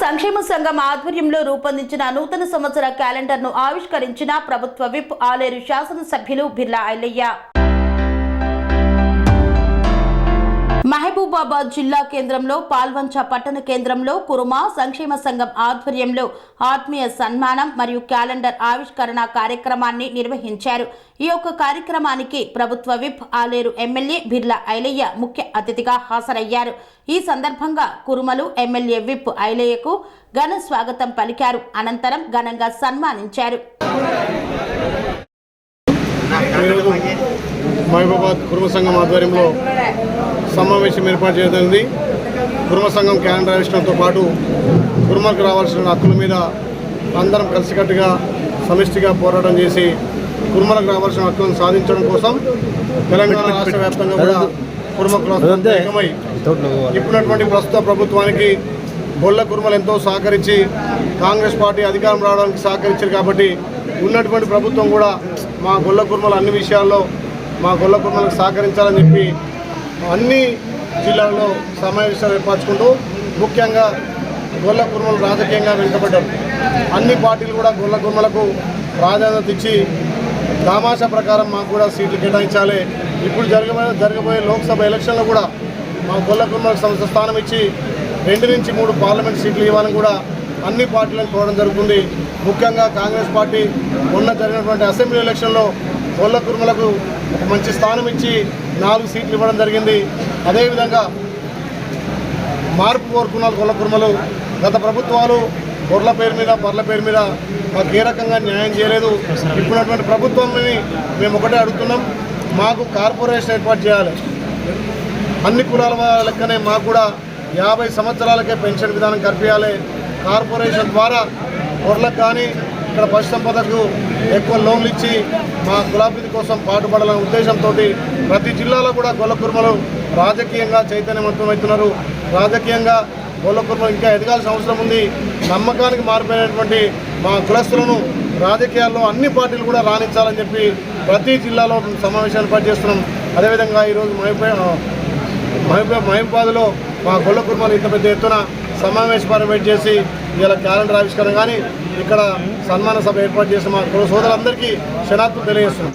సంక్షేమ సంఘం ఆధ్వర్యంలో రూపొందించిన నూతన సంవత్సర క్యాలెండర్ను ఆవిష్కరించిన ప్రభుత్వ విప్ ఆలేరు శాసనసభ్యులు బిర్లా ఐలయ్య. మహబూబాబాద్ జిల్లా కేంద్రంలో పాల్వంచ పట్టణ కేంద్రంలో కురుమా సంక్షేమ సంఘం ఆధ్వర్యంలో ఆత్మీయ సన్మానం మరియు క్యాలెండర్ ఆవిష్కరణ కార్యక్రమాన్ని నిర్వహించారు. ఈ యొక్క కార్యక్రమానికి ప్రభుత్వ విప్ ఆలేరు ఎమ్మెల్యే బిర్లా ఐలయ్య ముఖ్య అతిథిగా హాజరయ్యారు. ఈ సందర్భంగా కురుమలు ఎమ్మెల్యే విప్ ఐలయ్యకు ఘన స్వాగతం పలికారు. అనంతరం ఘనంగా సన్మానించారు. మహబూబాద్ సంఘం ఆధ్వర్యంలో సమావేశం ఏర్పాటు జరిగింది కుర్మ సంఘం క్యాలెండర్ ఆవిష్కరణతో పాటు కుర్మకు రావాల్సిన హక్కుల మీద అందరం కలిసికట్టుగా సమిష్టిగా పోరాటం చేసి కుర్మలకు రావాల్సిన హక్కులను సాధించడం కోసం తెలంగాణ రాష్ట్ర వ్యాప్తంగా కూడా కుర్మకులు ఏకమై ఇప్పుడున్నటువంటి ప్రస్తుత ప్రభుత్వానికి గొల్ల కుర్మలు ఎంతో సహకరించి కాంగ్రెస్ పార్టీ అధికారం రావడానికి సహకరించారు కాబట్టి ఉన్నటువంటి ప్రభుత్వం కూడా మా గొల్ల కుర్మలు అన్ని విషయాల్లో మా గొల్ల కుర్మలకు సహకరించాలని చెప్పి అన్ని జిల్లాల్లో సమావేశాలు ఏర్పరచుకుంటూ ముఖ్యంగా గొల్ల కుర్మలు రాజకీయంగా వెనుకబడ్డారు అన్ని పార్టీలు కూడా గొల్ల కుర్మలకు ప్రాధాన్యత ఇచ్చి దామాషా ప్రకారం మాకు కూడా సీట్లు కేటాయించాలి. ఇప్పుడు జరగబోయే జరగబోయే లోక్సభ ఎలక్షన్లో కూడా మా గొల్ల కుర్మలకు సంస్థ స్థానం ఇచ్చి రెండు నుంచి మూడు పార్లమెంట్ సీట్లు ఇవ్వాలని కూడా అన్ని పార్టీలను కోరడం జరుగుతుంది. ముఖ్యంగా కాంగ్రెస్ పార్టీ మొన్న జరిగినటువంటి అసెంబ్లీ ఎలక్షన్లో గొల్ల కుర్మలకు మంచి స్థానం ఇచ్చి నాలుగు సీట్లు ఇవ్వడం జరిగింది. అదేవిధంగా మార్పు కోరుకున్న గొల్ల కుర్మలు గత ప్రభుత్వాలు గొర్రెల పేరు మీద బర్ల పేరు మీద మాకు ఏ రకంగా న్యాయం చేయలేదు. ఇప్పుడున్నటువంటి ప్రభుత్వం మేము ఒకటే అడుగుతున్నాం మాకు కార్పొరేషన్ ఏర్పాటు చేయాలి. అన్ని కులాల వాళ్ళ లెక్కనే మాకు కూడా యాభై సంవత్సరాలకే పెన్షన్ విధానం కల్పించాలి. కార్పొరేషన్ ద్వారా గొర్రెలకు కానీ ఇక్కడ పశు సంపదకు ఎక్కువ లోన్లు ఇచ్చి మా కులాభివృద్ధి కోసం పాటుపడాలనే ఉద్దేశంతో ప్రతి జిల్లాలో కూడా గొల్లకుర్మలు రాజకీయంగా చైతన్యవంతమవుతున్నారు. రాజకీయంగా గొల్లకుర్మలు ఇంకా ఎదగాల్సిన అవసరం ఉంది. నమ్మకానికి మారిపోయినటువంటి మా కులస్తులను రాజకీయాల్లో అన్ని పార్టీలు కూడా రాణించాలని చెప్పి ప్రతి జిల్లాలో సమావేశాలు పనిచేస్తున్నాం అదేవిధంగా ఈరోజు మహబూబా మహబూబా మహబూబాద్లో మా గొల్ల కుటుంబాలు ఇంత పెద్ద ఎత్తున సమావేశం చేసి ఇలా క్యాలెండర్ ఆవిష్కరణ కానీ ఇక్కడ సన్మాన సభ ఏర్పాటు చేసిన మా కుల సోదరులందరికీ క్షణార్థం తెలియజేస్తున్నాం.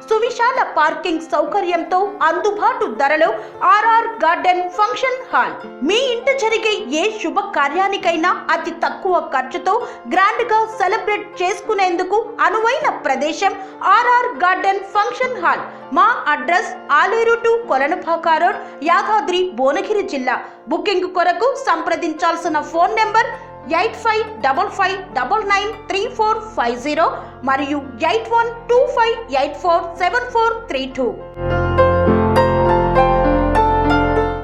సువిశాల పార్కింగ్ సౌకర్యంతో అందుబాటు ధరలో ఆర్ఆర్ గార్డెన్ ఫంక్షన్ హాల్. మీ ఇంట జరిగే ఏ శుభ కార్యానికైనా అతి తక్కువ ఖర్చుతో గ్రాండ్గా సెలబ్రేట్ చేసుకునేందుకు అనువైన ప్రదేశం ఆర్ఆర్ గార్డెన్ ఫంక్షన్ హాల్. మా address Aler to Kolanupaka road Yadadri Bhuvanagiri జిల్లా. బుకింగ్ కొరకు సంప్రదించాల్సిన phone number eight five double five double nine three four five zero మరియు eight one two five eight four seven four three two